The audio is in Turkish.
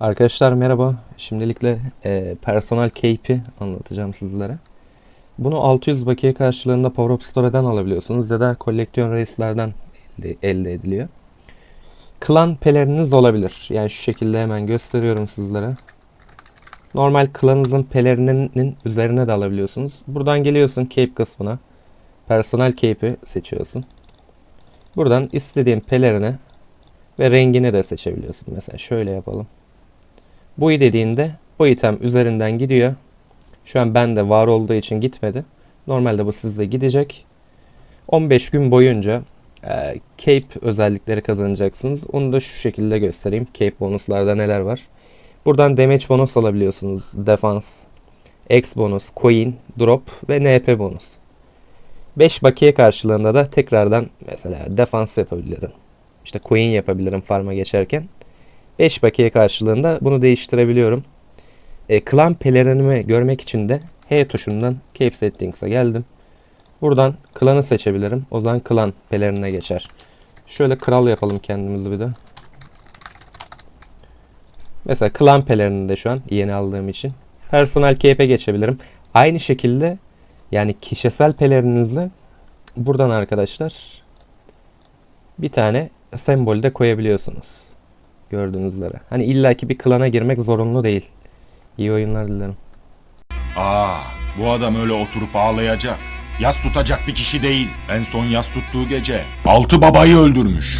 Arkadaşlar merhaba. Şimdilikle e, personal cape'i anlatacağım sizlere. Bunu 600 bakiye karşılığında Power Up Store'dan alabiliyorsunuz ya da koleksiyon reislerden elde, elde ediliyor. Klan peleriniz olabilir. Yani şu şekilde hemen gösteriyorum sizlere. Normal klanınızın pelerininin üzerine de alabiliyorsunuz. Buradan geliyorsun cape kısmına. Personal cape'i seçiyorsun. Buradan istediğin pelerini ve rengini de seçebiliyorsun. Mesela şöyle yapalım. Bu dediğinde o item üzerinden gidiyor. Şu an bende var olduğu için gitmedi. Normalde bu sizde gidecek. 15 gün boyunca e, cape özellikleri kazanacaksınız. Onu da şu şekilde göstereyim. Cape bonuslarda neler var. Buradan damage bonus alabiliyorsunuz. Defans, X bonus, coin, drop ve NP bonus. 5 bakiye karşılığında da tekrardan mesela defans yapabilirim. İşte coin yapabilirim farma geçerken. 5 bakiye karşılığında bunu değiştirebiliyorum. E, klan pelerinimi görmek için de H tuşundan Cape Settings'e geldim. Buradan klanı seçebilirim. O zaman klan pelerinine geçer. Şöyle kral yapalım kendimizi bir de. Mesela klan pelerini de şu an yeni aldığım için. Personal cape'e geçebilirim. Aynı şekilde yani kişisel pelerinizle buradan arkadaşlar bir tane sembol de koyabiliyorsunuz. Gördüğünüz üzere. Hani illaki bir klana girmek zorunlu değil. İyi oyunlar dilerim. Aa, bu adam öyle oturup ağlayacak. Yas tutacak bir kişi değil. En son yas tuttuğu gece altı babayı öldürmüş.